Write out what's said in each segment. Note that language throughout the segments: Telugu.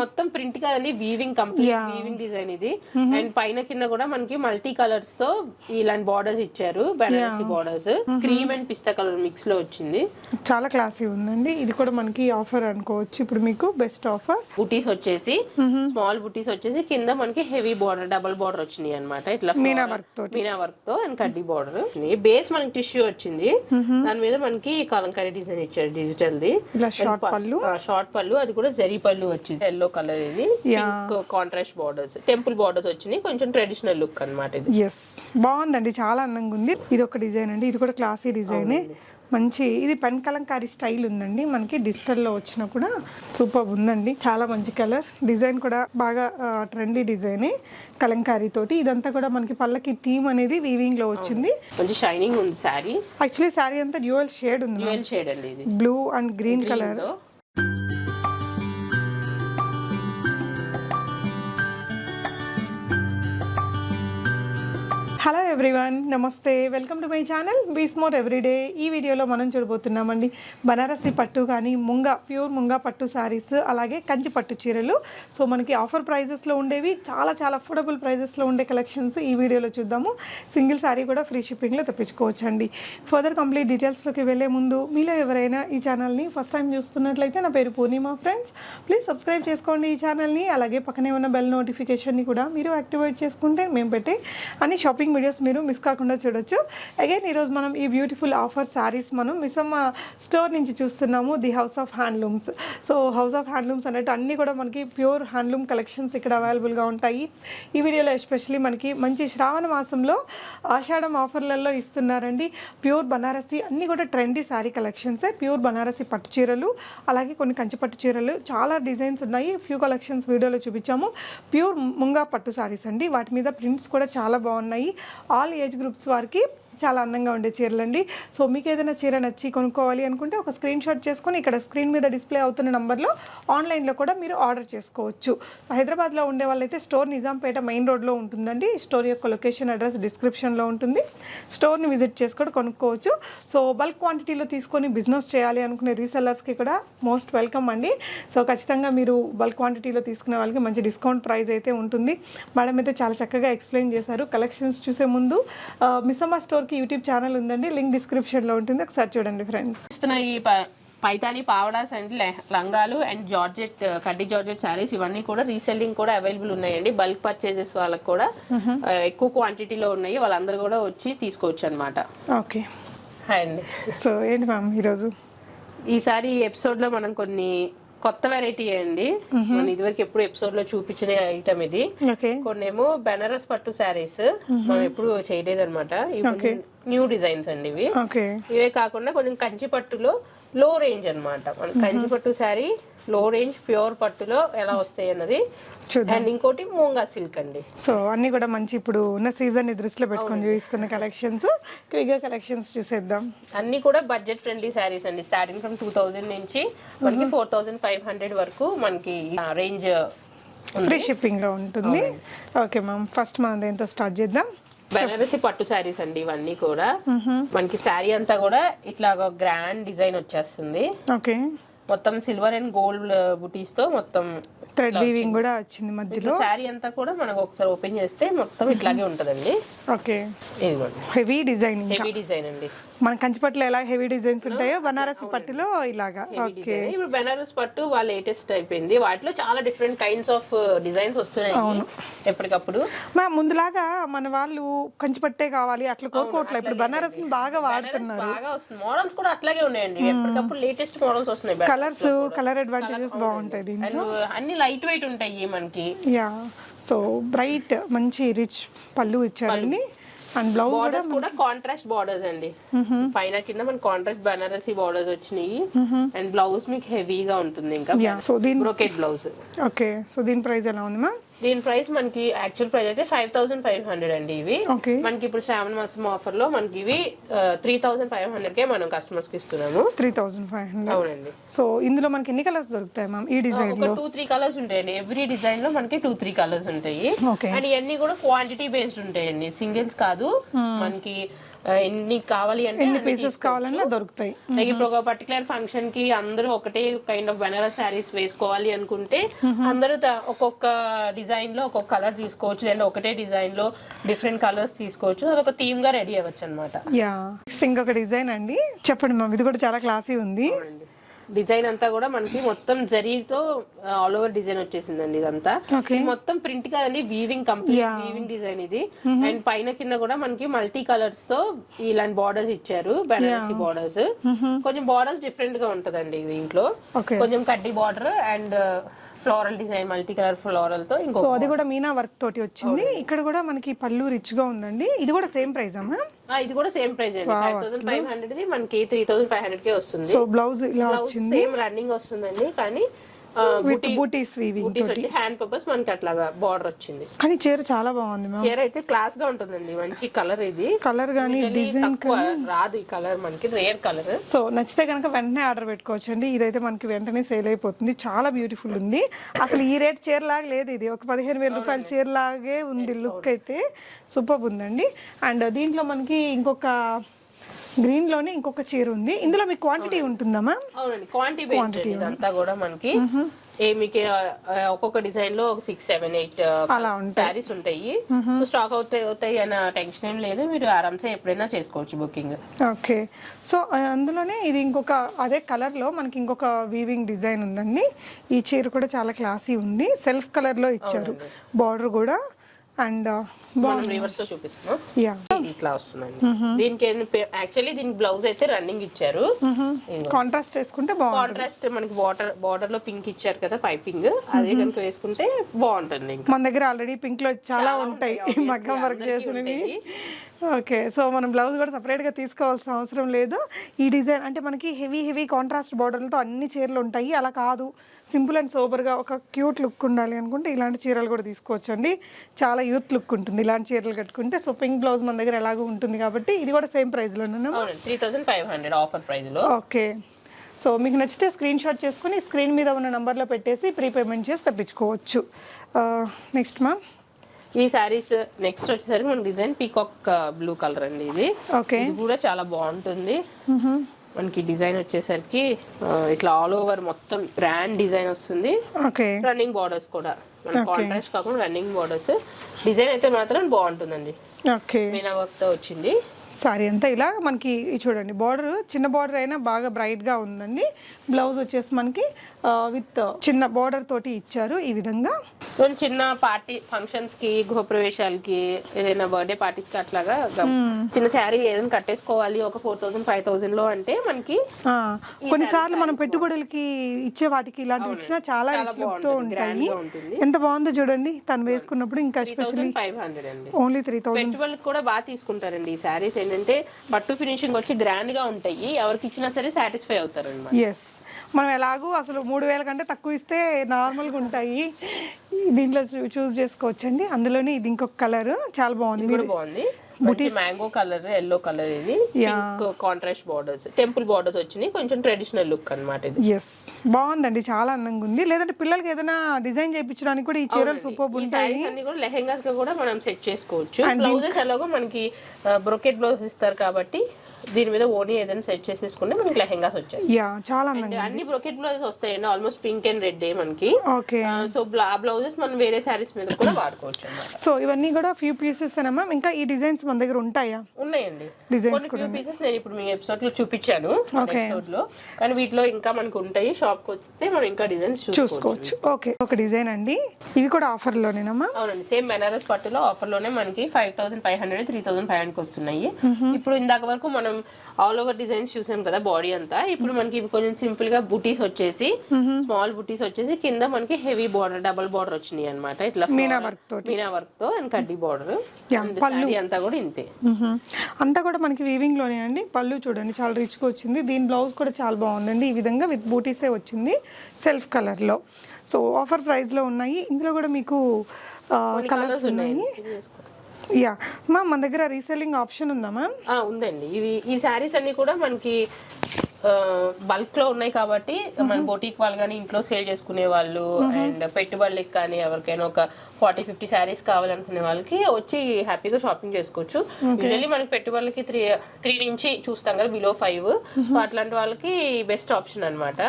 మొత్తం ప్రింట్ కదండి వీవింగ్ కంప్లీట్. వీవింగ్ డిజైన్ ఇది. అండ్ పైన కింద కూడా మనకి మల్టీ కలర్స్తో ఇలాంటి బార్డర్స్ ఇచ్చారు Banarasi borders cream and pista colour మిక్స్లో వచ్చింది. చాలా క్లాసీ ఉందండి. ఇది కూడా మనకి ఆఫర్ అనుకోవచ్చు. ఇప్పుడు మీకు బెస్ట్ ఆఫర్ బుటీస్ వచ్చేసి స్మాల్ బుటీస్ వచ్చేసి కింద మనకి హెవీ బార్డర్ డబల్ బార్డర్ వచ్చినాయి అనమాట ఇట్లా మీనా work తోటి. మీనా వర్క్తో అండ్ కడ్డీ బార్డర్ బేస్ మనకి టిష్యూ వచ్చింది. దాని మీద మనకి కలంకారీ డిజైన్ ఇచ్చారు డిజిటల్ ది షార్ట్ పళ్ళు. షార్ట్ పళ్ళు అది కూడా జరీ పళ్ళు వచ్చింది ఎల్లో కలర్ ఇది. కాంట్రాస్ట్ బార్డర్స్ టెంపుల్ బార్డర్స్ వచ్చినాయి. కొంచెం ట్రెడిషనల్ లుక్ అన్నమాట ఇది. ఎస్ బాగుందండి. చాలా అందంగా ఉంది. ఇది ఒక డిజైన్ అండి. ఇది కూడా క్లాసీ డిజైన్. మంచి ఇది పెన్ కలంకారీ స్టైల్ ఉందండి. మనకి డిజిటల్లో వచ్చినా కూడా సూపర్ ఉందండి. చాలా మంచి కలర్. డిజైన్ కూడా బాగా ట్రెండీ డిజైన్ కలంకారీ తోటి. ఇదంతా కూడా మనకి పళ్ళకి థీమ్ అనేది వీవింగ్లో వచ్చింది. కొంచెం షైనింగ్ ఉంది శారీ. యాక్చువల్లీ శారీ అంతా డ్యూయల్ షేడ్ ఉంది డ్యూయల్ షేడ్ అండి ఇది. Blue and green colour hello everyone నమస్తే. వెల్కమ్ టు మై ఛానల్ బీస్మోర్ ఎవ్రీడే ఈ వీడియోలో మనం చూడబోతున్నామండి బనారసి పట్టు కానీ ముంగా ప్యూర్ ముంగా పట్టు శారీస్ అలాగే కంచి పట్టు చీరలు. సో మనకి ఆఫర్ ప్రైజెస్లో ఉండేవి చాలా చాలా అఫోర్డబుల్ ప్రైజెస్లో ఉండే కలెక్షన్స్ ఈ వీడియోలో చూద్దాము. సింగిల్ శారీ కూడా ఫ్రీ షిప్పింగ్లో తెప్పించుకోవచ్చండి. ఫర్దర్ కంప్లీట్ డీటెయిల్స్లోకి వెళ్ళే ముందు మీలో ఎవరైనా ఈ ఛానల్ని ఫస్ట్ టైం చూస్తున్నట్లయితే నా పేరు పూర్ణిమ ఫ్రెండ్స్ ప్లీజ్ సబ్స్క్రైబ్ చేసుకోండి ఈ ఛానల్ని అలాగే పక్కనే ఉన్న బెల్ నోటిఫికేషన్ని కూడా మీరు యాక్టివేట్ చేసుకుంటే మేము పెట్టే అన్ని షాపింగ్ వీడియోస్ మీరు మిస్ కాకుండా చూడొచ్చు. అగైన్ ఈరోజు మనం ఈ బ్యూటిఫుల్ ఆఫర్ శారీస్ మనం మిసమ్మ స్టోర్ uh, నుంచి చూస్తున్నాము the house of handlooms so house of handlooms అనేవి అన్నీ కూడా మనకి ప్యూర్ హ్యాండ్లూమ్ కలెక్షన్స్ ఇక్కడ అవైలబుల్గా ఉంటాయి. ఈ వీడియోలో ఎస్పెషల్లీ మనకి మంచి శ్రావణ మాసంలో ఆషాఢం ఆఫర్లలో ఇస్తున్నారండి. ప్యూర్ బనారసి అన్నీ కూడా ట్రెండీ శారీ కలెక్షన్సే ప్యూర్ బనారసి పట్టు చీరలు అలాగే కొన్ని కంచి పట్టు చీరలు చాలా డిజైన్స్ ఉన్నాయి. ఫ్యూ కలెక్షన్స్ వీడియోలో చూపించాము. ప్యూర్ ముంగా పట్టు శారీస్ అండి. వాటి మీద ప్రింట్స్ కూడా చాలా బాగున్నాయి. ఆల్ ఏజ్ గ్రూప్స్ వారికి చాలా అందంగా ఉండే చీరలండి. సో మీకు ఏదైనా చీర నచ్చి కొనుక్కోవాలి అనుకుంటే ఒక స్క్రీన్ షాట్ చేసుకుని ఇక్కడ స్క్రీన్ మీద డిస్ప్లే అవుతున్న నంబర్లో ఆన్లైన్లో కూడా మీరు ఆర్డర్ చేసుకోవచ్చు. హైదరాబాద్లో ఉండే వాళ్ళైతే స్టోర్ నిజాంపేట మెయిన్ రోడ్లో ఉంటుందండి. స్టోర్ యొక్క లొకేషన్ అడ్రస్ డిస్క్రిప్షన్లో ఉంటుంది. స్టోర్ని విజిట్ చేసి కూడా కొనుక్కోవచ్చు. సో బల్క్ క్వాంటిటీలో తీసుకొని బిజినెస్ చేయాలి అనుకునే రీసెల్లర్స్కి కూడా మోస్ట్ వెల్కమ్ అండి. సో ఖచ్చితంగా మీరు బల్క్ క్వాంటిటీలో తీసుకునే వాళ్ళకి మంచి డిస్కౌంట్ ప్రైస్ అయితే ఉంటుంది. మేడం అయితే చాలా చక్కగా ఎక్స్ప్లెయిన్ చేశారు. కలెక్షన్స్ చూసే ముందు ఆ, స్టోర్ స్టోర్కి యూట్యూబ్ ఛానల్ ఉందండి లింక్ డిస్క్రిప్షన్లో ఉంటుంది ఒకసారి చూడండి ఫ్రెండ్స్. ఇస్తున్న ఈ ప- పైతాని పావడాస్ అండ్ లంగాలు అండ్ జార్జెట్ కడ్డీ జార్జెట్ శారీస్ ఇవన్నీ కూడా రీసెల్లింగ్ కూడా అవైలబుల్ ఉన్నాయండి. బల్క్ పర్చేజెస్ వాళ్ళకి కూడా ఎక్కువ క్వాంటిటీలో ఉన్నాయి. వాళ్ళందరూ కూడా వచ్చి తీసుకోవచ్చు అనమాట ఓకే అండ్. సో ఏంటి మ్యామ్ ఈరోజు? ఈసారి ఈ ఎపిసోడ్లో మనం కొన్ని కొత్త వెరైటీ అండి. మనం ఇదివరకు ఎప్పుడు ఎపిసోడ్లో చూపించిన ఐటమ్ ఇది. కొన్నేమో బెనారస్ పట్టు శారీస్. మనం ఎప్పుడు చేయలేదు అనమాట న్యూ డిజైన్స్ అండి ఇవి. ఇవే కాకుండా కొంచెం కంచి పట్టులో లో రేంజ్ అన్నమాట. మన కంచి పట్టు శారీ లో రేంజ్ ప్యూర్ పట్టులో ఎలా వస్తాయి అన్నది. అండ్ ఇంకోటి మూంగా సిల్క్ అండి. సో అన్నీ కూడా మంచి ఇప్పుడు ఉన్న సీజన్ని దృష్టిలో పెట్టుకొని చూపిస్తున్న కలెక్షన్స్ క్విక్గా కలెక్షన్స్ చూసేద్దాం. అన్ని కూడా బడ్జెట్ ఫ్రెండ్లీ శారీస్ అండి. స్టార్టింగ్ ఫ్రమ్ టూ థౌజండ్ నుంచి మనకి ఫోర్ థౌజండ్ ఫైవ్ హండ్రెడ్ వరకు మనకి రేంజ్ ఫ్రీ షిప్పింగ్లో ఉంటుంది. ఓకే మ్యామ్ ఫస్ట్ మనం దేంతో స్టార్ట్ చేద్దాం? బెనారసి పట్టు శారీస్ అండి ఇవన్నీ కూడా. మనకి శారీ అంతా కూడా ఇట్లా గ్రాండ్ డిజైన్ వచ్చేస్తుంది. ఓకే మొత్తం సిల్వర్ అండ్ గోల్డ్ బుటీస్తో మొత్తం థ్రెడ్ వీవింగ్ కూడా వచ్చింది మధ్యలో. శారీ అంతా కూడా మనకు ఒకసారి ఓపెన్ చేస్తే మొత్తం ఇట్లాగే ఉంటదండి. Okay heavy designing heavy design అండి. మన కంచిపట్టులో ఎలా హెవీ డిజైన్స్ ఉంటాయో బనారసి పట్టులో ఇలాగా. ఓకే. ఇప్పుడు బెనారస్ పట్టు వాళ్ళ లేటెస్ట్ అయిపోయింది. వాటిలో చాలా డిఫరెంట్ కైండ్స్ ఆఫ్ డిజైన్స్ వస్తున్నాయి ఎప్పటికప్పుడు. మా ముందులాగా మన వాళ్ళు కంచిపట్టే కావాలి అట్లా కోరుకోవట్లేదు ఇప్పుడు బనారస్ బాగా వాడుతున్నారు. బాగా వస్తుంది. మోడల్స్ కూడా అట్లాగే ఉన్నాయండి. ఎప్పటికప్పుడు లేటెస్ట్ మోడల్స్ వస్తున్నాయి కలర్స్ కలర్ అడ్వాంటేజెస్ బాగుంటాయి అండ్. అన్ని లైట్ వెయిట్ ఉంటాయి మనకి. యా సో బ్రైట్ మంచి రిచ్ పళ్ళు ఇచ్చారండి. అండ్ బ్లౌజ్ కూడా బార్డర్స్ కూడా కాంట్రాస్ట్ బార్డర్స్ అండి. పైన కింద మన కాంట్రాస్ట్ బనారసి బార్డర్స్ వచ్చినాయి. అండ్ బ్లౌజ్ మీకు హెవీగా ఉంటుంది ఇంకా. సో దీని బ్రోకెట్ బ్లౌజ్ ఓకే సో దీని ప్రైస్ ఎలా ఉంది మ్యామ్ దీని ప్రైస్ మనకి యాక్చువల్ ప్రైస్ అయితే ఫైవ్ థౌసండ్ ఫైవ్ హండ్రెడ్ అండి ఇవి. మనకి ఇప్పుడు శ్రావణ మాసం ఆఫర్లో మనకి ఇవి త్రీ థౌసండ్ ఫైవ్ హండ్రెడ్ కే మనం కస్టమర్స్కి ఇస్తున్నాము. త్రీ థౌజండ్ ఫైవ్ హండ్రెడ్ అవునండి. సో ఇందులో మనకి ఎన్ని కలర్స్ దొరుకుతాయి మ్యామ్ ఈ డిజైన్ ఒక టూ త్రీ కలర్స్ ఉంటాయండి. ఎవ్రీ డిజైన్లో మనకి టూ త్రీ కలర్స్ ఉంటాయి. అండ్ ఇవన్నీ కూడా క్వాంటిటీ బేస్డ్ ఉంటాయండి. సింగిల్స్ కాదు మనకి ఆ, ఎన్ని కావాలి అంటే ఎన్ని పీసెస్. కావాలన్నా దొరుకుతాయి. లైక్ ఇప్పుడు ఒక పర్టికులర్ ఫంక్షన్కి అందరూ ఒకటే కైండ్ ఆఫ్ బనారస్ శారీస్ వేసుకోవాలి అనుకుంటే అందరూ ఒక్కొక్క డిజైన్లో ఒక్కొక్క కలర్ తీసుకోవచ్చు లేదా ఒకటే డిజైన్లో డిఫరెంట్ కలర్స్ తీసుకోవచ్చు. అదొక థీమ్గా రెడీ అవ్వచ్చు అనమాట యా నెక్స్ట్ ఇంకొక డిజైన్ అండి. చెప్పండి మ్యామ్ ఇది కూడా చాలా క్లాసీ ఉంది. డిజైన్ అంతా కూడా మనకి మొత్తం జరీతో ఆల్ ఓవర్ డిజైన్ వచ్చేసిందండి ఇదంతా. మొత్తం ప్రింట్ కాదండి వీవింగ్ కంప్లీట్ వీవింగ్ డిజైన్ ఇది. అండ్ పైన కింద కూడా మనకి మల్టీ కలర్స్తో ఇలాంటి బార్డర్స్ ఇచ్చారు బెనారసీ బార్డర్స్ కొంచెం బార్డర్స్ డిఫరెంట్గా ఉంటదండి దీంట్లో కొంచెం కడ్డీ border and floral design multi colour ఫ్లోరల్తో ఇంకో సో అది కూడా మీనా వర్క్ తోటి వచ్చింది. ఇక్కడ కూడా మనకి పళ్ళు రిచ్గా ఉందండి. ఇది కూడా సేమ్ ప్రైస్ అమ్మా ఇది కూడా సేమ్ ప్రైస్ అండి. ఫైవ్ థౌసండ్ ఫైవ్ హండ్రెడ్ మనకి త్రీ థౌసండ్ ఫైవ్ హండ్రెడ్ కే వస్తుంది. సో బ్లౌజ్ ఇలా సేమ్ రన్నింగ్ వస్తుందండి. కానీ బూటీస్ వచ్చి హ్యాండ్ పర్పస్ మనకి అట్లాగా బార్డర్ వచ్చింది. కానీ చీర చాలా బాగుంది చీర అయితే క్లాస్గా ఉంటుందండి మంచి కలర్ ఇది. కలర్ Usually తక్కువ రాదు ఈ కలర్ మనకి రేర్ కలర్ సో నచ్చితే కనుక వెంటనే ఆర్డర్ పెట్టుకోవచ్చు అండి. ఇదైతే మనకి వెంటనే సేల్ అయిపోతుంది. చాలా బ్యూటిఫుల్ ఉంది. అసలు ఈ రేట్ చీర లాగా లేదు ఇది. ఒక పదిహేను వేల రూపాయల చీర లాగే ఉంది లుక్ అయితే. సూపర్ ఉందండి. అండ్ దీంట్లో మనకి ఇంకొక గ్రీన్లోనే ఇంకొక చీర ఉంది. ఇందులో మీకు క్వాంటిటీ ఉంటుందమ్మా అవునండి క్వాంటిటీ బేస్డ్ ఇదంతా కూడా మనకి. ఏ మీకు ఒక్కొక్క డిజైన్లో ఒక సిక్స్ సెవెన్ ఎయిట్ అలా. శారీస్ ఉంటాయి. సో స్టాక్ అవుతాయి అవుతాయి అన్న టెన్షన్ ఏం లేదు. మీరు ఆరామ్సే ఎప్పుడైనా చేసుకోవచ్చు బుకింగ్ ఓకే సో అందులోనే ఇది ఇంకొక అదే కలర్లో మనకి ఇంకొక వీవింగ్ డిజైన్ ఉందండి. ఈ చీర కూడా చాలా క్లాసీ ఉంది. సెల్ఫ్ కలర్లో ఇచ్చారు. బార్డర్ కూడా అండ్ మనం రివర్స్లో చూపిస్తున్నాం. యా ఇట్లా వస్తుందండి. దీనికి యాక్చువల్లీ దీనికి బ్లౌజ్ అయితే రన్నింగ్ ఇచ్చారు. కాంట్రాస్ట్ వేసుకుంటే బాగుంటుంది. కాంట్రాస్ట్ మనకి బార్డర్ బార్డర్లో పింక్ ఇచ్చారు కదా పైపింగ్ అదే కనుక వేసుకుంటే బాగుంటుంది ఇంకా. మన దగ్గర ఆల్రెడీ పింక్లో చాలా ఉంటాయి మగ్గం వర్క్ చేసినవి. ఓకే సో మనం బ్లౌజ్ కూడా separate గా తీసుకోవాల్సిన అవసరం లేదు. ఈ డిజైన్ అంటే మనకి హెవీ హెవీ కాంట్రాస్ట్ బార్డర్లతో అన్ని చీరలు ఉంటాయి. అలా కాదు. సింపుల్ అండ్ సోబర్గా ఒక క్యూట్ లుక్ ఉండాలి అనుకుంటే ఇలాంటి చీరలు కూడా తీసుకోవచ్చు అండి చాలా యూత్ లుక్ ఉంటుంది. ఇలాంటి చీరలు కట్టుకుంటే సో పింక్ బ్లౌజ్ మన దగ్గర ఎలాగో ఉంటుంది కాబట్టి ఇది కూడా సేమ్ అవునండి three thousand five hundred offer ప్రైస్లో ఓకే. సో మీకు నచ్చితే స్క్రీన్ షాట్ చేసుకుని స్క్రీన్ మీద ఉన్న నెంబర్లో పెట్టేసి ప్రీ పేమెంట్ చేసి తెప్పించుకోవచ్చు. Next ma'am. ఈ శారీస్ నెక్స్ట్ వచ్చేసరికి మన డిజైన్ పీకాక్ బ్లూ కలర్ అండి ఇది. ఓకే. ఇది కూడా చాలా బాగుంటుంది. మనకి డిజైన్ వచ్చేసరికి ఇట్లా ఆల్ ఓవర్ మొత్తం గ్రాండ్ డిజైన్ వస్తుంది. ఓకే. రన్నింగ్ బార్డర్స్ కూడా. మన కాంట్రాస్ట్ కాకుండా రన్నింగ్ బార్డర్స్ డిజైన్ అయితే మాత్రం బాగుంటుందండి. ఓకే మీనా వర్క్తో వచ్చింది. సారీ అంతా ఇలా మనకి చూడండి. బార్డర్ చిన్న బార్డర్ అయినా బాగా బ్రైట్గా ఉందండి. బ్లౌజ్ వచ్చేసి మనకి విత్ చిన్న బార్డర్ తోటి ఇచ్చారు ఈ విధంగా. చిన్న పార్టీ ఫంక్షన్స్కి గృహప్రవేశాలకి ఏదైనా బర్త్డే పార్టీస్కి అట్లాగా చిన్న శారీ ఏదైనా కట్టేసుకోవాలి ఒక ఫోర్ థౌసండ్ ఫైవ్ థౌసండ్లో అంటే మనకి కొన్నిసార్లు మనం పెట్టుబడులకి ఇచ్చే వాటికి ఇలాంటివి ఇచ్చినా చాలా ఉంటాయి. ఎంత బాగుందో చూడండి. తను వేసుకున్నప్పుడు ఇంకా అండి. ఓన్లీ త్రీ థౌసండ్ కూడా బాగా తీసుకుంటారండి ఈ శారీస్. ఏంటంటే పట్టు ఫినిషింగ్ వచ్చి గ్రాండ్గా ఉంటాయి. ఎవరికి ఇచ్చినా సరే సాటిస్ఫై అవుతారు ఎస్ మనం ఎలాగూ అసలు మూడు వేల కంటే తక్కువ ఇస్తే నార్మల్గా ఉంటాయి. దీంట్లో చూస్ చేసుకోవచ్చండి. అందులోనే ఇది ఇంకొక కలర్ చాలా బాగుంది. కూడా బాగుంది. మ్యాంగో కలర్ ఎల్లో కలర్ ఇది. Pink contrast borders temple borders వచ్చినాయి. కొంచెం ట్రెడిషనల్ లుక్ అన్నమాట ఇది. ఎస్ బాగుందండి. చాలా అందంగా ఉంది. లేదంటే పిల్లలకి ఏదైనా డిజైన్ చేయించడానికి కూడా ఈ చీరలు సూపర్ ఉంటాయి. అన్ని కూడా లెహెంగాస్గా కూడా మనం సెట్ చేసుకోవచ్చు. బ్లౌజెస్ ఎలాగో మనకి బ్రొకెట్ బ్లౌజ్ ఇస్తారు కాబట్టి దీని మీద ఓనీ ఏదైనా సెట్ చేసేసుకుంటే మనకి లెహెంగాస్ వచ్చేస్తాయి. యా చాలా అందంగా అన్ని బ్రొకెట్ బ్లౌజెస్ వస్తాయండి. ఆల్మోస్ట్ పింక్ అండ్ రెడ్ మనకి. ఓకే సో బ్లౌజెస్ మనం వేరే శారీస్ మీద కూడా వాడుకోవచ్చు సో ఇవన్నీ కూడా ఫ్యూ పీసెస్ అనే మ్యామ్ ఇంకా ఈ డిజైన్స్ మన దగ్గర ఉంటాయా? ఉన్నాయండి. Designs కొన్ని పీసెస్ నేను ఇప్పుడు మీ ఎపిసోడ్లో చూపించాను. ఎపిసోడ్లో. కానీ వీటిలో ఇంకా మనకు ఉంటాయి. షాప్కి వస్తే మనం ఇంకా డిజైన్స్ చూసుకోవచ్చు. ఓకే ఒక డిజైన్ అండి. ఇవి కూడా ఆఫర్లోనేనమ్మా? అవునండి. సేమ్ బెనారస్ పట్టులో ఆఫర్లోనే మనకి five thousand five hundred three thousand five hundred వస్తున్నాయి. ఇప్పుడు ఇందాక వరకు మనం ఆల్ ఓవర్ డిజైన్స్ చూసాం కదా బాడీ అంతా. ఇప్పుడు మనకి ఇవి కొంచెం సింపుల్గా బుటీస్ వచ్చేసి స్మాల్ బుటీస్ వచ్చేసి కింద మనకి హెవీ బార్డర్ డబుల్ బార్డర్ వచ్చినాయి అనమాట ఇట్లా మీనా వర్క్ తోటి. మీనా వర్క్తో అండ్ కడ్డీ బార్డర్ అంతా కూడా ఇంతే మ్హూ. అంతా కూడా మనకి వీవింగ్లోనే అండి. పళ్ళు చూడండి చాలా రిచ్గా వచ్చింది. దీని బ్లౌజ్ కూడా చాలా బాగుందండి. ఈ విధంగా విత్ బూటీసే వచ్చింది సెల్ఫ్ కలర్లో. సో ఆఫర్ ప్రైస్లో ఉన్నాయి. ఇందులో కూడా మీకు కలర్స్ ఉన్నాయి. యా మ్యామ్ మన దగ్గర రీసెల్లింగ్ ఆప్షన్ ఉందా మ్యామ్ ఉందండి. ఇవి ఈ శారీస్ అన్ని కూడా మనకి బల్క్లో ఉన్నాయి కాబట్టి మన బొటీక్ వాళ్ళు కానీ ఇంట్లో సేల్ చేసుకునే వాళ్ళు అండ్ పెట్టుబడులకి కానీ ఎవరికైనా ఒక ఫార్టీ ఫిఫ్టీ శారీస్ కావాలనుకునే వాళ్ళకి వచ్చి హ్యాపీగా షాపింగ్ చేసుకోవచ్చు. యూజువల్లీ మనకి పెట్టుబడులకి త్రీ త్రీ నుంచి చూస్తాం కదా బిలో ఫైవ్ అట్లాంటి వాళ్ళకి బెస్ట్ ఆప్షన్ అనమాట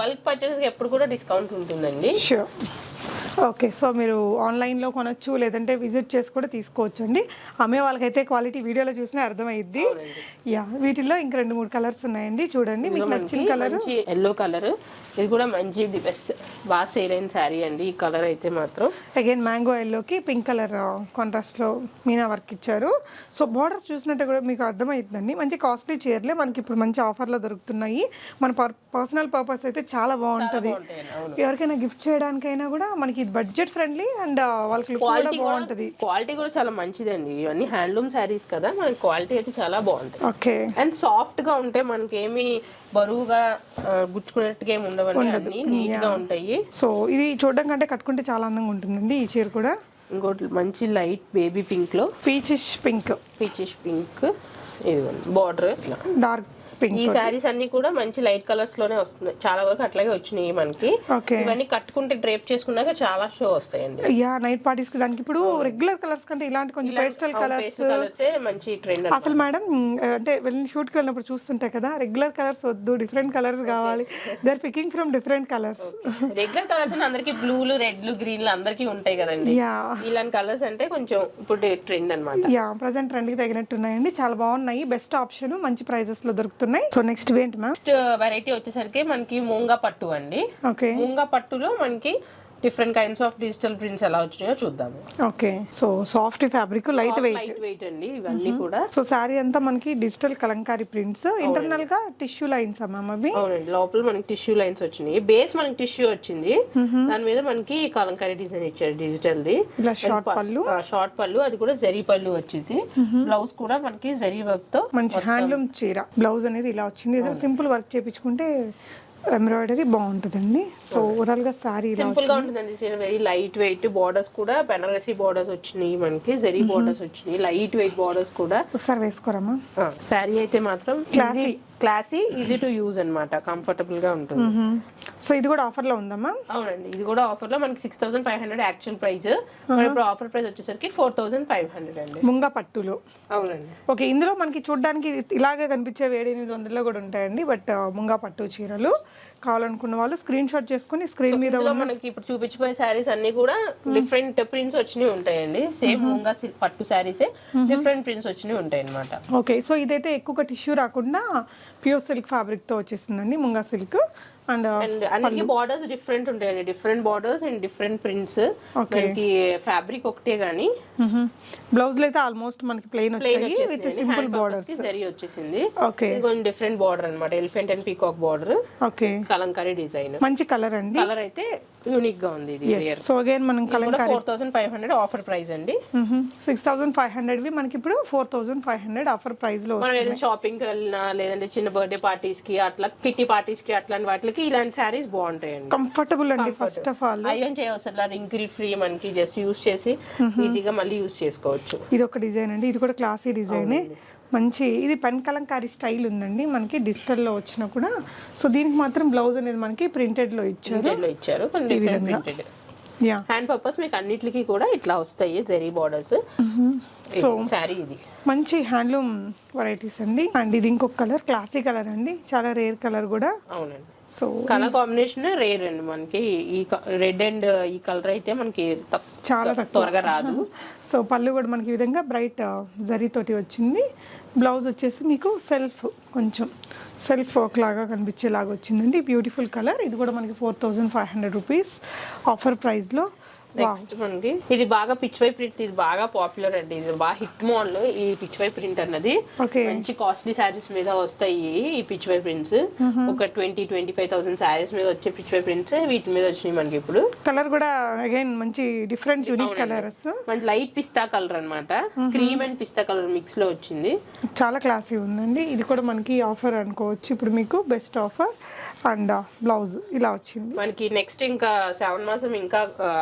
బల్క్ పర్చేస్ ఎప్పుడు కూడా డిస్కౌంట్ ఉంటుందండి. ఓకే సో మీరు ఆన్లైన్లో కొనొచ్చు లేదంటే విజిట్ చేసి కూడా తీసుకోవచ్చు అండి అమ్మే వాళ్ళకైతే క్వాలిటీ వీడియోలో చూసినా అర్థమైద్ది. యా వీటిల్లో ఇంక రెండు మూడు కలర్స్ ఉన్నాయండి చూడండి. మీకు నచ్చిన కలర్ ఎల్లో కలర్ ఇది కూడా మంచి ది బెస్ట్ బాగా సేల్ అయిన శారీ అండి. ఈ కలర్ అయితే మాత్రం. అగైన్ మ్యాంగో ఎల్లోకి పింక్ కలర్ కాంట్రాస్ట్లో మీనా వర్క్ ఇచ్చారు. సో బార్డర్స్ చూసినట్టు కూడా మీకు అర్థమవుతుందండి మంచి కాస్ట్లీ చీరలే మనకి ఇప్పుడు మంచి ఆఫర్లో దొరుకుతున్నాయి. మన పర్సనల్ పర్పస్ అయితే చాలా బాగుంటుంది. ఎవరికైనా గిఫ్ట్ చేయడానికైనా కూడా మనకి ఇది బడ్జెట్ ఫ్రెండ్లీ అండ్ వాళ్ళకి క్వాలిటీ బాగుంటుంది. క్వాలిటీ కూడా చాలా మంచిదండి. ఇవన్నీ హ్యాండ్లూమ్ శారీస్ కదా మనకి క్వాలిటీ అయితే చాలా బాగుంటాయి. ఓకే అండ్ సాఫ్ట్గా ఉంటే మనకి ఏమి బరువుగా ఆ, గుచ్చుకున్నట్టుగా ఏమి ఉండవండి అన్ని నీట్గా ఉంటాయి. సో ఇది చూడడం కంటే కట్టుకుంటే చాలా అందంగా ఉంటుందండి ఈ చీర కూడా. ఇంకోటి మంచి లైట్ బేబీ పింక్లో. పీచిష్ పింక్ పీచిష్ పింక్ ఇదిగోండి బార్డర్ ఇట్లా. డార్క్ పింక్ ఈ శారీస్ అన్ని కూడా మంచి లైట్ కలర్స్లోనే వస్తున్నాయి. చాలా వరకు అట్లాగే వచ్చినాయి మనకి. ఇవన్నీ కట్టుకుంటే డ్రేప్ చేసుకున్నాక చాలా షో వస్తాయండి. యా నైట్ పార్టీస్కి దానికి ఇప్పుడు రెగ్యులర్ కలర్స్ కంటే ఇలాంటి కొంచెం పేస్టల్ కలర్స్ మంచి ట్రెండ్ అసలు మేడం అంటే వెళ్ళి షూట్కి వెళ్ళినప్పుడు చూస్తుంటాయి కదా రెగ్యులర్ కలర్స్ వద్దు డిఫరెంట్ కలర్స్ కావాలి. They are picking from different colours regular colours అందరికి బ్లూలు రెడ్లు గ్రీన్లు అందరికి ఉంటాయి కదండి. యా ఇలాంటి కలర్స్ అంటే కొంచెం ఇప్పుడు ట్రెండ్ అన్నమాట. యా ప్రజెంట్ ట్రెండ్కి తగినట్టు ఉన్నాయండి. చాలా బాగున్నాయి. బెస్ట్ ఆప్షన్ మంచి ప్రైజెస్లో దొరుకుతున్నాయి. సో నెక్స్ట్ ఏంటి మ్యామ్ నెక్స్ట్ వెరైటీ వచ్చేసరికి మనకి మూంగా పట్టు అండి. ఓకే మూంగా పట్టులో మనకి different kinds of digital prints ఎలా వచ్చినాయో చూద్దాము. Okay so soft fabric light weight light weight అండి ఇవన్నీ కూడా. సో శారీ అంతా మనకి డిజిటల్ కలంకారీ ప్రింట్స్ ఇంటర్నల్గా టిష్యూ లైన్స్ మ్యామ్ అవి? అవునండి లోపల మనకి టిష్యూ లైన్స్ వచ్చినాయి. బేస్ మనకి టిష్యూ వచ్చింది. దాని మీద మనకి కలంకారీ డిజైన్ ఇచ్చారు డిజిటల్ ది షార్ట్ పళ్ళు. షార్ట్ పళ్ళు అది కూడా జరీ పళ్ళు వచ్చింది. బ్లౌజ్ కూడా మనకి జరీ వర్క్తో మంచి హ్యాండ్లూమ్ చీర బ్లౌజ్ అనేది ఇలా వచ్చింది. సింపుల్ వర్క్ చేపించుకుంటే ఎంబ్రాయిడరీ బాగుంటుందండి. సో ఓవరాల్గా శారీ ఇలా సింపుల్గా ఉంటుందండి. వెరీ లైట్ వెయిట్ బార్డర్స్ కూడా బెనారసీ బార్డర్స్ వచ్చినాయి మనకి జరీ బార్డర్స్ వచ్చినాయి. లైట్ వెయిట్ బార్డర్స్ కూడా. ఒకసారి వేసుకోరమ్మా శారీ అయితే మాత్రం. క్లాసీ ఈజీ టు యూజ్ అన్నమాట. కంఫర్టబుల్గా ఉంటుంది. సో ఇది కూడా ఆఫర్లో ఉందమ్మా అవునండి. ఇది కూడా ఆఫర్లో మనకి six thousand five hundred actual price ఇప్పుడు ఆఫర్ ప్రైస్ వచ్చేసరికి ఫోర్ థౌసండ్ ఫైవ్ హండ్రెడ్ అండి. ముంగ పట్టులో. అవునండి. ఓకే ఇందులో మనకి చూడడానికి ఇలాగే కనిపించే వేడి ఎనిమిది వందల్లో కూడా ఉంటాయండి బట్ ముంగా పట్టు చీరలు కావాలనుకున్న వాళ్ళు స్క్రీన్ షాట్ చేసుకుని స్క్రీన్ మీద మనకి ఇప్పుడు చూపించిపోయే శారీస్ అన్ని కూడా డిఫరెంట్ ప్రింట్స్ వచ్చినవి ఉంటాయండి. సేమ్ ముంగా పట్టు శారీసే డిఫరెంట్ ప్రింట్స్ వచ్చినవి ఉంటాయి అనమాట ఓకే సో ఇదైతే ఎక్కువగా టిష్యూ రాకుండా ప్యూర్ సిల్క్ ఫ్యాబ్రిక్తో వచ్చేసిందండి ముంగా సిల్క్ అండ్ అండ్ అన్నిటికీ బార్డర్స్ డిఫరెంట్ ఉంటాయండి. Different borders and different prints. మనకి ఫ్యాబ్రిక్ ఒకటే గానీ. బ్లౌజ్లో అయితే ఆల్మోస్ట్ మనకి ప్లెయిన్ వచ్చాయి. విత్ సింపుల్ బార్డర్స్ జరీ వచ్చేసింది. ఓకే కొంచెం డిఫరెంట్ బార్డర్ అన్నమాట. Elephant and peacock border okay kalamkari design. మంచి కలర్ అండి. కలర్ అయితే యూనిక్గా ఉంది ఇది సో అగైన్ మనం kalamkari four thousand five hundred offer price అండి. సిక్స్ థౌసండ్ ఫైవ్ హండ్రెడ్ వి మనకి ఇప్పుడు four thousand five hundred offer ప్రైస్లో మనం ఏదైనా షాపింగ్కి వెళ్ళినా లేదంటే చిన్న బర్త్డే పార్టీస్కి అట్లా కిట్టి పార్టీస్కి అట్లాంటి వాటికి ఇలాంటి శారీస్ బాగుంటాయండి. కంఫర్టబుల్ అండి ఫస్ట్ ఆఫ్ ఆల్ అయ్యం చేయవచ్చు రింకిల్ ఫ్రీ మనకి జస్ట్ యూస్ చేసి ఈజీగా మళ్ళీ యూస్ చేసుకోవచ్చు. ఇది ఒక డిజైన్ అండి ఇది కూడా క్లాసీ డిజైన్ మంచి ఇది పెన్ కలంకారీ స్టైల్ ఉందండి. మనకి డిజిటల్లో వచ్చినా కూడా. సో దీనికి మాత్రం బ్లౌజ్ అనేది మనకి ప్రింటెడ్లో ఇచ్చారు. ఇచ్చారు హ్యాండ్ పర్పస్ మీకు అన్నిటికీ కూడా ఇట్లా వస్తాయి జరీ బార్డర్స్ సో శారీ ఇది. మంచి హ్యాండ్లూమ్ వెరైటీస్ అండి. అండ్ ఇది ఇంకొక కలర్ క్లాసీ కలర్ అండి. చాలా రేర్ కలర్ కూడా. అవునండి. సో కలర్ కాంబినేషన్ రేర్ అండి మనకి. ఈ రెడ్ అండ్ ఈ కలర్ అయితే మనకి చాలా తక్కువ. త్వరగా రాదు. సో పళ్ళు కూడా మనకి ఈ విధంగా బ్రైట్ జరీతోటి వచ్చింది. బ్లౌజ్ వచ్చేసి మీకు సెల్ఫ్ కొంచెం సెల్ఫ్ వర్క్ లాగా కనిపించేలాగా వచ్చిందండి. బ్యూటిఫుల్ కలర్ ఇది కూడా మనకి four thousand five hundred rupees offer ప్రైస్లో నెక్స్ట్ మనకి ఇది బాగా పిచ్ వై ప్రింట్ ఇది బాగా పాపులర్ అండి. ఇది బాగా హిట్ మోడల్ ఈ పిచ్ వై ప్రింట్ అన్నది. మంచి కాస్ట్లీ శారీస్ మీద వస్తాయి ఈ పిచ్ వై ప్రింట్స్ ఒక twenty twenty five thousand saris మీద వచ్చే పిచ్ వై ప్రింట్స్ వీటి మీద వచ్చినాయి మనకి ఇప్పుడు. కలర్ కూడా అగైన్ మంచి డిఫరెంట్ యూనిక్ కలర్స్ మనకి లైట్ పిస్తా కలర్ అన్నమాట. క్రీమ్ అండ్ పిస్తా కలర్ మిక్స్లో వచ్చింది. చాలా క్లాసీ ఉందండి. ఇది కూడా మనకి ఆఫర్ అనుకోవచ్చు. ఇప్పుడు మీకు బెస్ట్ ఆఫర్ అండ్ బ్లౌజ్ ఇలా వచ్చింది. మనకి నెక్స్ట్ ఇంకా శ్రావణ మాసం ఇంకా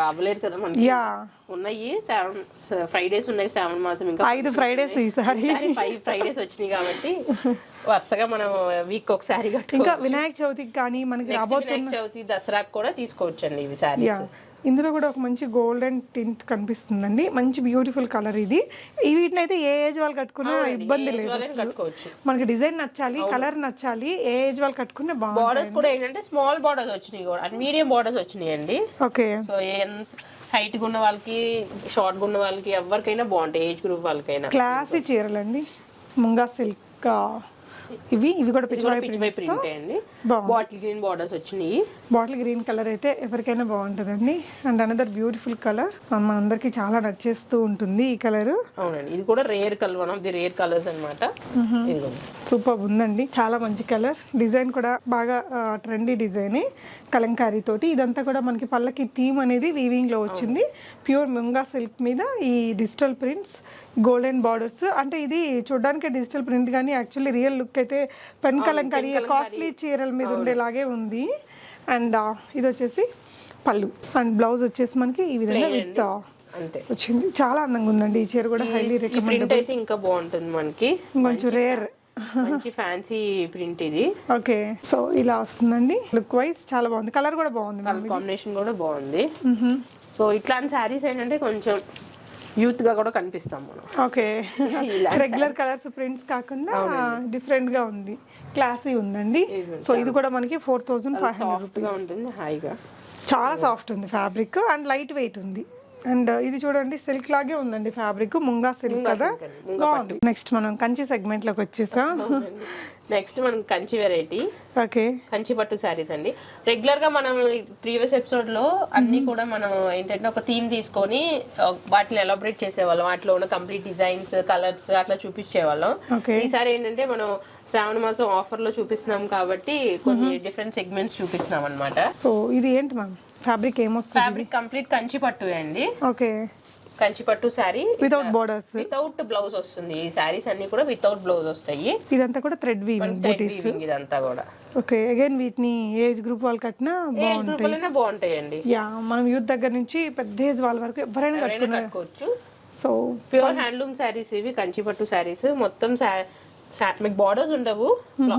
అవ్వలేదు కదా మనకి. యా. ఉన్నాయి సెవెన్ ఫ్రైడేస్ ఉన్నాయి శ్రావణ మాసం ఇంకా. ఐదు ఫ్రైడేస్ ఈసారి ఫైవ్ ఫ్రైడేస్ వచ్చినాయి కాబట్టి వరుసగా మనం వీక్ ఒకసారి ఇంకా వినాయక చవితికి కానీ మనకి రాబోతున్న చవితి దసరాకు కూడా తీసుకోవచ్చండి ఇవి శారీస్ ఇందులో కూడా ఒక మంచి గోల్డెన్ టింట్ కనిపిస్తుందండి. మంచి బ్యూటిఫుల్ కలర్ ఇది. ఈ వీటిని అయితే ఏ ఏజ్ వాళ్ళు కట్టుకున్నా ఇబ్బంది లేదు మనకి డిజైన్ నచ్చాలి కలర్ నచ్చాలి ఏ ఏజ్ వాళ్ళు కట్టుకున్నా బాగుంది బార్డర్స్ కూడా ఏంటంటే స్మాల్ బార్డర్స్ వచ్చినాయి కూడా. మీడియం బార్డర్స్ వచ్చినాయి అండి ఓకే. సో హైట్ ఉన్న వాళ్ళకి షార్ట్ ఉన్న వాళ్ళకి ఎవరికైనా బాగుంటాయి ఏజ్ గ్రూప్ వాళ్ళకైనా. క్లాసీ చీరలండి. ముంగా సిల్క్ ఇవి ఇవి కూడా ఇది కూడా పిచ్చి పిచ్ బై ప్రింట్ అండి. బాటిల్ గ్రీన్ బార్డర్స్ వచ్చినాయి. బాటిల్ గ్రీన్ కలర్ అయితే ఎవరికైనా బాగుంటుందండి. అండ్ అనదర్ బ్యూటిఫుల్ కలర్ మన అందరికి చాలా నచ్చేస్తూ ఉంటుంది ఈ కలర్. అవునండి ఇది కూడా rare colour one of the rare colours అనమాట సూపర్ ఉందండి చాలా మంచి కలర్. డిజైన్ కూడా బాగా ట్రెండీ డిజైన్ కలంకారీ తోటి. ఇదంతా కూడా మనకి పళ్ళకి థీమ్ అనేది వీవింగ్లో వచ్చింది. ప్యూర్ ముంగా సిల్క్ మీద ఈ డిజిటల్ ప్రింట్స్ గోల్డెన్ బార్డర్స్ అంటే ఇది చూడడానికి డిజిటల్ ప్రింట్ కానీ యాక్చువల్లీ రియల్ లుక్ అయితే పెన్ కలంకారీ కాస్ట్లీ చీరల మీద ఉండేలాగే ఉంది. అండ్ ఇది వచ్చేసి పళ్ళు. అండ్ బ్లౌజ్ వచ్చేసి మనకి ఈ విధంగా విత్ అంతే. వచ్చింది. చాలా అందంగా ఉందండి. ఈ చీర కూడా హైలీ రికమెండ్ అయితే ఇంకా బాగుంటుంది మనకి. కొంచెం రేర్ మంచి ఫ్యాన్సీ ప్రింట్ ఇది. ఓకే. సో ఇలా వస్తుందండి. లుక్ వైజ్ చాలా బాగుంది. కలర్ కూడా బాగుంది కాంబినేషన్ కూడా బాగుంది. సో ఇట్లాంటి శారీస్ ఏంటంటే కొంచెం యూత్గా కూడా కనిపిస్తాం మనం. ఓకే. రెగ్యులర్ కలర్స్ ప్రింట్స్ కాకుండా డిఫరెంట్గా ఉంది. క్లాసీ ఉందండి. సో ఇది కూడా మనకి ఫోర్ థౌజండ్ ఫైవ్ హండ్రెడ్ ఉంటుంది హాయిగా చాలా సాఫ్ట్ ఉంది ఫ్యాబ్రిక్ అండ్ లైట్ వెయిట్ ఉంది. అండ్ ఇది చూడండి సిల్క్ లాగే ఉందండి ఫ్యాబ్రిక్ ముంగా సిల్క్ కదా? బాగుంది. నెక్స్ట్ మనం కంచి సెగ్మెంట్లోకి వచ్చేసాం. నెక్స్ట్ మనం కంచి వెరైటీ ఓకే. కంచి పట్టు శారీస్ అండి. రెగ్యులర్గా మనం ప్రీవియస్ ఎపిసోడ్లో అన్ని కూడా మనం ఏంటంటే ఒక థీమ్ తీసుకొని వాటిని ఎలాబరేట్ చేసేవాళ్ళం. వాటిలో ఉన్న కంప్లీట్ డిజైన్స్ కలర్స్ అట్లా చూపించేవాళ్ళం. ఈసారి ఏంటంటే మనం శ్రావణ మాసం ఆఫర్లో చూపిస్తున్నాం కాబట్టి కొన్ని డిఫరెంట్ సెగ్మెంట్స్ చూపిస్తున్నాం అన్నమాట. సో ఇది ఏంటి మ్యామ్ ఫ్యాబ్రిక్ ఏమొస్తుంది ఫ్యాబ్రిక్ కంప్లీట్ కంచి పట్టు అండి. ఓకే. కంచి పట్టు sari. Without borders without blouse వస్తుంది ఈ శారీస్ అన్ని కూడా వితౌట్ బ్లౌజ్ వస్తాయి. ఇదంతా కూడా థ్రెడ్ వీవింగ్ థ్రెడ్ వీవింగ్ ఇదంతా కూడా. ఓకే. అగైన్ వీటిని ఏజ్ గ్రూప్ వాళ్ళు కట్టినా ఏజ్ బాగుంటాయి. బాగుంటాయండి. యా మనం యూత్ దగ్గర నుంచి పెద్ద ఏజ్ వాళ్ళ వరకు ఎవరైనా కట్టుకోవచ్చు. సో ప్యూర్ హ్యాండ్లూమ్ శారీస్ ఇవి కంచి పట్టు శారీస్. మొత్తం మీకు బార్డర్స్ ఉండవు.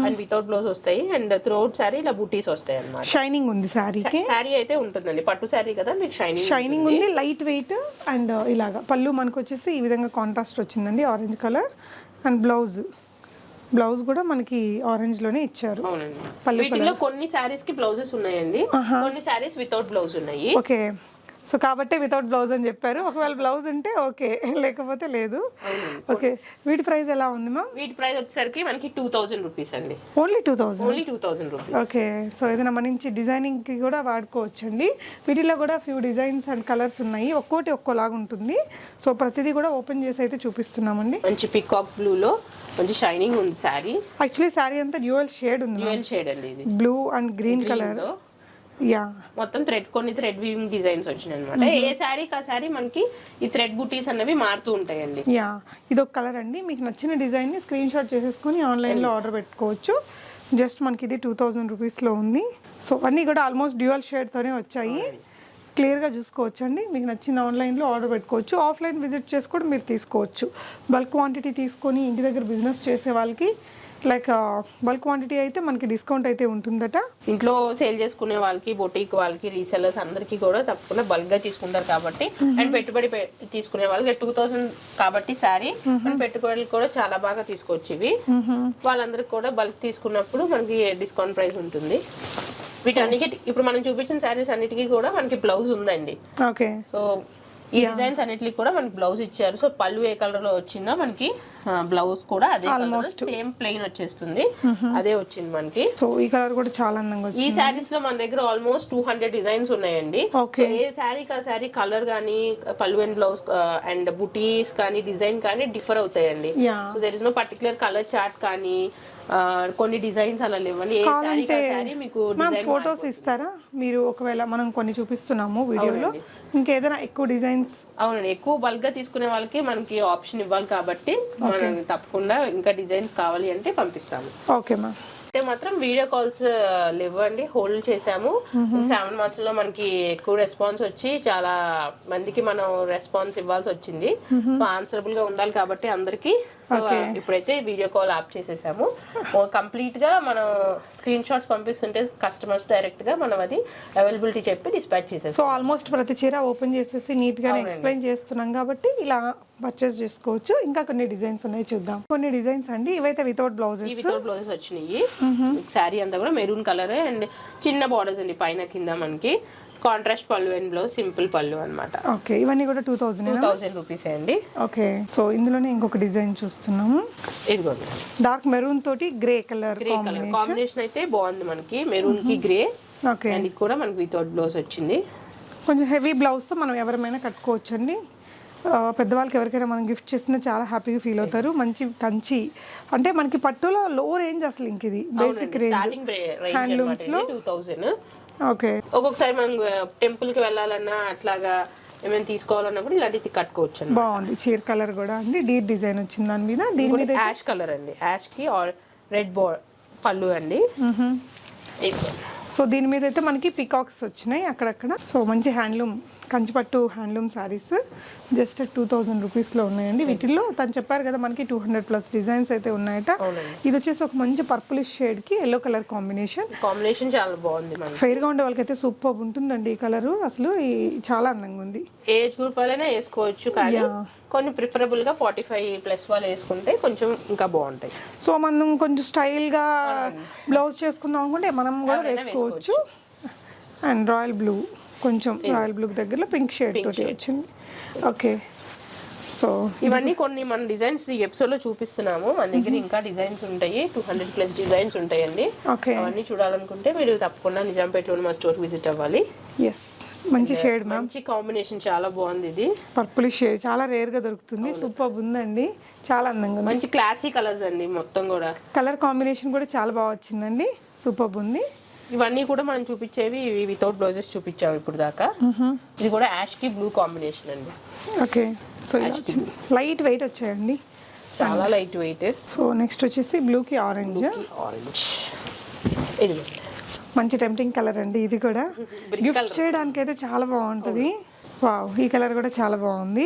అండ్ వితౌట్ బ్లౌజ్ వస్తాయి. అండ్ త్రోట్ శారీ ఇలా బూటీస్ వస్తాయి అన్నమాట. షైనింగ్ ఉంది శారీకి శారీ అయితే ఉంటుందండి. పట్టు శారీ కదా మీకు షైనింగ్ షైనింగ్ ఉంది లైట్ వెయిట్ అండ్ ఇలాగా. పళ్ళు మనకు వచ్చేసి ఈ విధంగా కాంట్రాస్ట్ వచ్చిందండి orange colour and blouse blouse కూడా మనకి ఆరెంజ్లోనే ఇచ్చారు. వీటిలో కొన్ని శారీస్కి బ్లౌజెస్ ఉన్నాయండి. కొన్ని శారీస్ వితౌట్ బ్లౌజ్ ఉన్నాయి. ఓకే సో కాబట్టి వితౌట్ బ్లౌజ్ అని చెప్పారు. ఒకవేళ బ్లౌజ్ ఉంటే ఓకే లేకపోతే లేదు. ఓకే వీటి ప్రైస్ ఎలా ఉంది మ్యామ్ వీటి ప్రైస్ వచ్చేసరికి మనకి టూ థౌజండ్ రూపీస్ అండి. Only two thousand only two thousand rupees okay so ఏదైనా మంచి డిజైనింగ్కి కూడా వాడుకోవచ్చండి. వీటిలో కూడా ఫ్యూ డిజైన్స్ అండ్ కలర్స్ ఉన్నాయి. ఒక్కోటి ఒక్కోలాగా ఉంటుంది. సో ప్రతిదీ కూడా ఓపెన్ చేసి అయితే చూపిస్తున్నామండి. మంచి పికాక్ బ్లూ లో మంచి షైనింగ్ ఉంది శారీ. యాక్చువల్లీ శారీ అంతా డ్యూయల్ షేడ్ ఉంది డ్యూయల్ షేడ్ అండి ఇది. బ్లూ అండ్ గ్రీన్ కలర్ మొత్తం థ్రెడ్ కొన్ని థ్రెడ్ వీవింగ్ డిజైన్స్ వచ్చినాయి అనమాట ఏ శారీ ఆ శారీ మనకి ఈ థ్రెడ్ బుటీస్ అనేవి మారుతూ ఉంటాయండి. యా ఇది ఒక కలర్ అండి. మీకు నచ్చిన డిజైన్ని స్క్రీన్ షాట్ చేసేసుకొని ఆన్లైన్లో ఆర్డర్ పెట్టుకోవచ్చు. జస్ట్ మనకి ఇది టూ థౌజండ్ రూపీస్లో ఉంది. సో అన్నీ కూడా ఆల్మోస్ట్ డ్యూయల్ షేడ్తోనే వచ్చాయి. క్లియర్గా చూసుకోవచ్చు అండి మీకు నచ్చిన ఆన్లైన్లో ఆర్డర్ పెట్టుకోవచ్చు. ఆఫ్లైన్ విజిట్ చేసి కూడా మీరు తీసుకోవచ్చు. బల్క్ క్వాంటిటీ తీసుకొని ఇంటి దగ్గర బిజినెస్ చేసే వాళ్ళకి లైక్ బల్క్ క్వాంటిటీ అయితే మనకి డిస్కౌంట్ అయితే ఉంటుందట. ఇంట్లో సేల్ చేసుకునే వాళ్ళకి బొటీక్ వాళ్ళకి రీసెల్లర్స్ అందరికి కూడా తప్పకుండా బల్క్గా తీసుకుంటారు కాబట్టి అండ్ పెట్టుబడి తీసుకునే వాళ్ళకి టూ థౌసండ్ కాబట్టి అండ్ పెట్టుబడులు కూడా చాలా బాగా తీసుకోవచ్చు ఇవి. వాళ్ళందరికి కూడా బల్క్ తీసుకున్నప్పుడు మనకి డిస్కౌంట్ ప్రైస్ ఉంటుంది. వీటన్నిటి ఇప్పుడు మనం చూపించిన శారీస్ అన్నిటికీ కూడా మనకి బ్లౌజ్ ఉందండి. ఓకే సో ఈ డిజైన్స్ అన్నిటికి కూడా మనకి బ్లౌజ్ ఇచ్చారు. సో పళ్ళు ఏ కలర్లో వచ్చిందో మనకి బ్లౌజ్ కూడా అదే కలర్ సేమ్ ప్లెయిన్ వచ్చేస్తుంది. అదే వచ్చింది మనకి. సో ఈ కలర్ కూడా చాలా అందంగా ఈ శారీస్లో మన దగ్గర ఆల్మోస్ట్ టూ హండ్రెడ్ డిజైన్స్ ఉన్నాయండి. ఏ శారీ కా శారీ కలర్ కానీ పళ్ళు అండ్ బ్లౌజ్ అండ్ బుటీస్ కానీ డిజైన్ కానీ డిఫర్ అవుతాయండి. So there is no particular colour chart కానీ కొన్ని డిజైన్స్ అలా లేవండి. ఏ శారీ మీకు ఫొటోస్ ఇస్తారా? మీరు ఒకవేళ మనం కొన్ని చూపిస్తున్నాము వీడియోలో. ఇంకేదైనా ఎక్కువ డిజైన్స్ అవునండి ఎక్కువ బల్క్గా తీసుకునే వాళ్ళకి మనకి ఆప్షన్ ఇవ్వాలి కాబట్టి మనం తప్పకుండా ఇంకా డిజైన్స్ కావాలి అంటే పంపిస్తాము. ఓకే మ్యామ్ అయితే మాత్రం వీడియో కాల్స్ లేవండి హోల్డ్ చేసాము సెవెన్ మంత్స్లో మనకి ఎక్కువ రెస్పాన్స్ వచ్చి చాలా మందికి మనం రెస్పాన్స్ ఇవ్వాల్సి వచ్చింది. సో ఆన్సరబుల్గా ఉండాలి కాబట్టి అందరికి సో ఇప్పుడైతే వీడియో కాల్ ఆప్ చేసేసాము. కంప్లీట్గా మనం స్క్రీన్ షాట్స్ పంపిస్తుంటే కస్టమర్స్ డైరెక్ట్గా మనం అది అవైలబిలిటీ చెప్పి డిస్పాచ్ చేసేసాం సో ఆల్మోస్ట్ ప్రతి చీర ఓపెన్ చేసేసి నీట్ గానే ఎక్స్ప్లెయిన్ చేస్తున్నాం కాబట్టి ఇలా పర్చేస్ చేసుకోవచ్చు. ఇంకా కొన్ని డిజైన్స్ ఉన్నాయి చూద్దాం. కొన్ని డిజైన్స్ అండి ఇవైతే వితౌట్ బ్లౌజెస్ వితౌట్ బ్లౌజెస్ వచ్చినాయి. శారీ అంతా కూడా మెరూన్ కలర్ అండ్ చిన్న బార్డర్స్ అండి పైన కింద మనకి. కాంట్రాస్ట్ పళ్ళు అండ్ బ్లౌజ్ సింపుల్ పళ్ళు అనమాట ఓకే ఇవన్నీ కూడా two thousand two thousand rupees అండి. ఓకే సో ఇందులోనే ఇంకొక డిజైన్ చూస్తున్నాము. ఇదిగోండి డార్క్ మెరూన్ తోటి grey colour grey colour. Combination. అయితే బాగుంది మనకి. మెరూన్కి గ్రే. ఓకే. అండ్ ఇది కూడా మనకి వితౌట్ బ్లౌజ్ వచ్చింది. కొంచెం హెవీ బ్లౌజ్తో మనం ఎవరైనా కట్టుకోవచ్చు అండి పెద్దవాళ్ళకి ఎవరికైనా మనం గిఫ్ట్ చేసినా చాలా హ్యాపీగా ఫీల్ అవుతారు. మంచి కంచి. అంటే మనకి పట్టులో లో రేంజ్ అసలు ఇంక ఇది. Basic range. Two thousand okay. ఒక్కొక్కసారి మనం టెంపుల్కి వెళ్ళాలన్నా అట్లాగా ఏమైనా తీసుకోవాలన్నా కూడా ఇలాంటిది కట్టుకోవచ్చు. బాగుంది. చీర కలర్ కూడా అండి డీప్ డిజైన్ వచ్చింది దాని మీద. దీని మీద యాష్ కలర్ అండి. యాష్కి రెడ్ బో పళ్ళు అండి. సో దీని మీద అయితే మనకి పికాక్స్ వచ్చినాయి అక్కడక్కడ. సో మంచి హ్యాండ్లూమ్ కంచిపట్టు handloom saris just two thousand రూపీస్లో ఉన్నాయండి. వీటిల్లో తను చెప్పారు కదా మనకి టూ హండ్రెడ్ ప్లస్ డిజైన్స్ అయితే ఉన్నాయట. ఇది వచ్చేసి ఒక మంచి పర్పులిష్ షేడ్కి ఎల్లో కలర్ కాంబినేషన్ కాంబినేషన్ చాలా బాగుంది ఫెయిర్గా ఉండే వాళ్ళకైతే సూపర్ ఉంటుందండి ఈ కలర్ అసలు ఈ చాలా అందంగా ఉంది. ఏజ్ గ్రూప్ వాళ్ళైనా వేసుకోవచ్చు కానీ. కొన్ని ప్రిఫరబుల్గా ఫార్టీ ఫైవ్ ప్లస్ వాళ్ళు వేసుకుంటే కొంచెం ఇంకా బాగుంటాయి. సో మనం కొంచెం స్టైల్గా బ్లౌజ్ చేసుకుందాం అనుకుంటే మనం కూడా వేసుకోవచ్చు. అండ్ రాయల్ బ్లూ కొంచెం రాయల్ బ్లూ దగ్గరలో పింక్ షేడ్ తోటి వచ్చింది. ఓకే సో ఇవన్నీ కొన్ని మన డిజైన్స్ ఈ ఎపిసోడ్లో చూపిస్తున్నాము. మన దగ్గర ఇంకా డిజైన్స్ ఉంటాయి. టూ హండ్రెడ్ ప్లస్ డిజైన్స్ ఉంటాయండి. ఓకే అవన్నీ చూడాలనుకుంటే మీరు తప్పకుండా నిజాంపేటలో మా స్టోర్ విజిట్ అవ్వాలి. ఎస్ మంచి షేడ్ మ్యామ్ మంచి కాంబినేషన్ చాలా బాగుంది ఇది. పర్పుల్ షేడ్ చాలా రేర్గా దొరుకుతుంది. సూపర్ ఉందండి. చాలా అందంగా మంచి క్లాసీ కలర్స్ అండి మొత్తం కూడా. కలర్ కాంబినేషన్ కూడా చాలా బాగా వచ్చిందండి. సూపర్ ఉంది. ఇవన్నీ కూడా మనం చూపించేవి వితౌట్ బ్లౌజెస్ చూపించాము ఇప్పుడు దాకా. ఇది కూడా యాష్కి బ్లూ కాంబినేషన్ అండి. ఓకే. సో లైట్ వెయిట్ వచ్చాయండి. చాలా లైట్ వెయిట్ సో నెక్స్ట్ వచ్చేసి బ్లూకి ఆరెంజ్ ఆరెంజ్ ఇది మంచి టెంప్టింగ్ కలర్ అండి ఇది కూడా. గిఫ్ట్ చేయడానికి అయితే చాలా బాగుంటుంది. వావ్ ఈ కలర్ కూడా చాలా బాగుంది.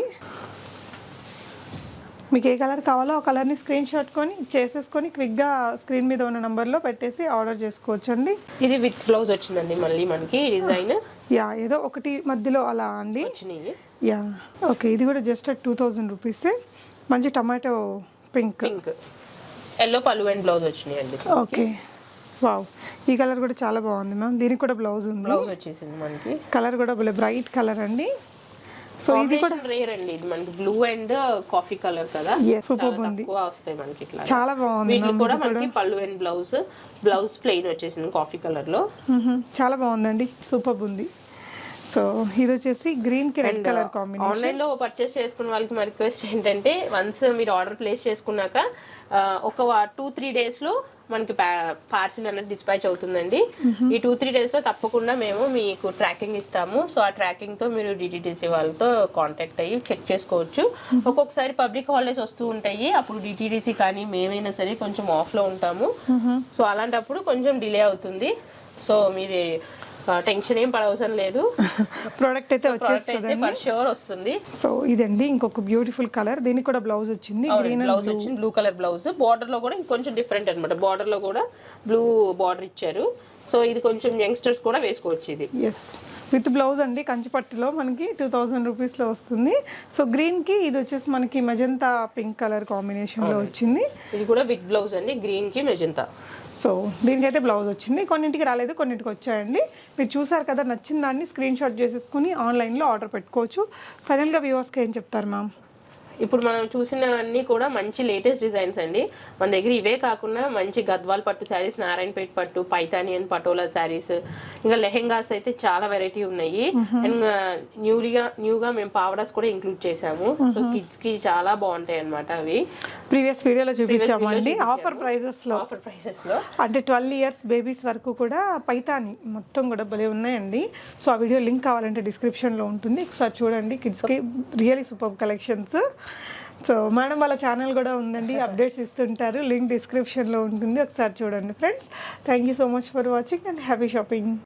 మీకు ఏ కలర్ కావాలో ఆ కలర్ని స్క్రీన్ షాట్ కొని చేసేసుకొని క్విక్గా స్క్రీన్ మీద ఉన్న నంబర్లో పెట్టేసి ఆర్డర్ చేసుకోవచ్చు అండి ఇది విత్ బ్లౌజ్ వచ్చిందండి మళ్ళీ మనకి డిజైన్? యా ఏదో ఒకటి మధ్యలో అలా అండి. యా ఓకే ఇది కూడా జస్ట్ టూ థౌజండ్ రూపీసే. మంచి టమాటో పింక్. పింక్. ఎల్లో పళ్ళు అండ్ బ్లౌజ్ వచ్చినాయి అండి ఓకే. వావ్ ఈ కలర్ కూడా చాలా బాగుంది మ్యామ్. దీనికి కూడా బ్లౌజ్ ఉంది. బ్లౌజ్ వచ్చేసింది మనకి. కలర్ కూడా బ్రైట్ కలర్ అండి. సో ఇది కూడా రేర్ అండి. ఇది మనకి బ్లూ అండ్ కాఫీ కలర్ కదా. చాలా ఉంది. తక్కువ వస్తాయి మనకి ఇట్లా చాలా బాగుంది. వీటికి కూడా మనకి పళ్ళు అండ్ బ్లౌజ్ బ్లౌజ్ ప్లెయిన్ వచ్చేసింది కాఫీ కలర్లో. చాలా బాగుందండి. సూపర్ ఉంది. సో ఇది వచ్చేసి గ్రీన్కి రెడ్ కలర్ కాంబినేషన్. ఆన్లైన్లో పర్చేస్ చేసుకున్న వాళ్ళకి మా రిక్వెస్ట్ ఏంటంటే వన్స్ మీరు ఆర్డర్ ప్లేస్ చేసుకున్నాక ఒక టూ త్రీ డేస్లో మనకి పార్సిల్ అనేది డిస్పాచ్ అవుతుందండి. ఈ టూ త్రీ డేస్లో తప్పకుండా మేము మీకు ట్రాకింగ్ ఇస్తాము. సో ఆ ట్రాకింగ్తో మీరు డిటిడిసి వాళ్ళతో కాంటాక్ట్ అయ్యి చెక్ చేసుకోవచ్చు. ఒక్కొక్కసారి పబ్లిక్ హాలిడేస్ వస్తూ ఉంటాయి. అప్పుడు డిటిడిసి కానీ మేమైనా సరే కొంచెం ఆఫ్లో ఉంటాము. సో అలాంటప్పుడు కొంచెం డిలే అవుతుంది. సో మీరు టెన్షన్ ఏం పడవసరం లేదు. ప్రోడక్ట్ అయితే వచ్చేస్తుంది ఫర్ షూర్ వస్తుంది. సో ఇదండి ఇంకొక బ్యూటిఫుల్ కలర్ దీనికి కూడా బ్లౌజ్ వచ్చింది. గ్రీన్ బ్లౌజ్ వచ్చింది. బ్లూ కలర్ బ్లౌజ్ బార్డర్లో కూడా ఇంకొంచెం డిఫరెంట్ అనమాట బార్డర్లో కూడా బ్లూ బార్డర్ ఇచ్చారు. సో ఇది కొంచెం యంగ్స్టర్స్ కూడా వేసుకోవచ్చు ఇది. ఎస్ విత్ బ్లౌజ్ అండి కంచిపట్టులో మనకి టూ థౌజండ్ రూపీస్లో వస్తుంది. సో గ్రీన్కి ఇది వచ్చేసి మనకి మెజంతా పింక్ కలర్ కాంబినేషన్లో వచ్చింది. ఇది కూడా విత్ బ్లౌజ్ అండి. గ్రీన్కి మెజంతా సో దీనికైతే బ్లౌజ్ వచ్చింది. కొన్నింటికి రాలేదు కొన్నింటికి వచ్చాయండి. మీరు చూసారు కదా నచ్చిన దాన్ని స్క్రీన్ షాట్ చేసేసుకుని ఆన్లైన్లో ఆర్డర్ పెట్టుకోవచ్చు. ఫైనల్గా వ్యూవర్స్కి ఏం చెప్తారు మ్యామ్ ఇప్పుడు మనం చూసినవన్నీ కూడా మంచి లేటెస్ట్ డిజైన్స్ అండి. మన దగ్గర ఇవే కాకుండా మంచి గద్వాల్ పట్టు శారీస్ నారాయణపేట పట్టు పైతానియన్ పటోలా శారీస్ ఇంకా లెహెంగాస్ అయితే చాలా వెరైటీ ఉన్నాయి. అండ్ న్యూగా న్యూగా మేము పావడాస్ కూడా ఇంక్లూడ్ చేసాము సో కిడ్స్కి చాలా బాగుంటాయి అన్నమాట అవి. ప్రీవియస్ వీడియోలో చూపించామండి చూపించాము. ఆఫర్ ప్రైజెస్లో ఆఫర్ ప్రైసెస్లో. అంటే ట్వెల్వ్ ఇయర్స్ బేబీస్ వరకు కూడా పైతాని మొత్తం కూడా భలే ఉన్నాయండి. సో ఆ వీడియో లింక్ కావాలంటే డిస్క్రిప్షన్లో ఉంటుంది. ఒకసారి చూడండి. కిడ్స్కి really super collections. So madam వాళ్ళ ఛానల్ కూడా ఉందండి అప్డేట్స్ ఇస్తుంటారు లింక్ డిస్క్రిప్షన్లో ఉంటుంది ఒకసారి చూడండి friends thank you so much for watching and happy shopping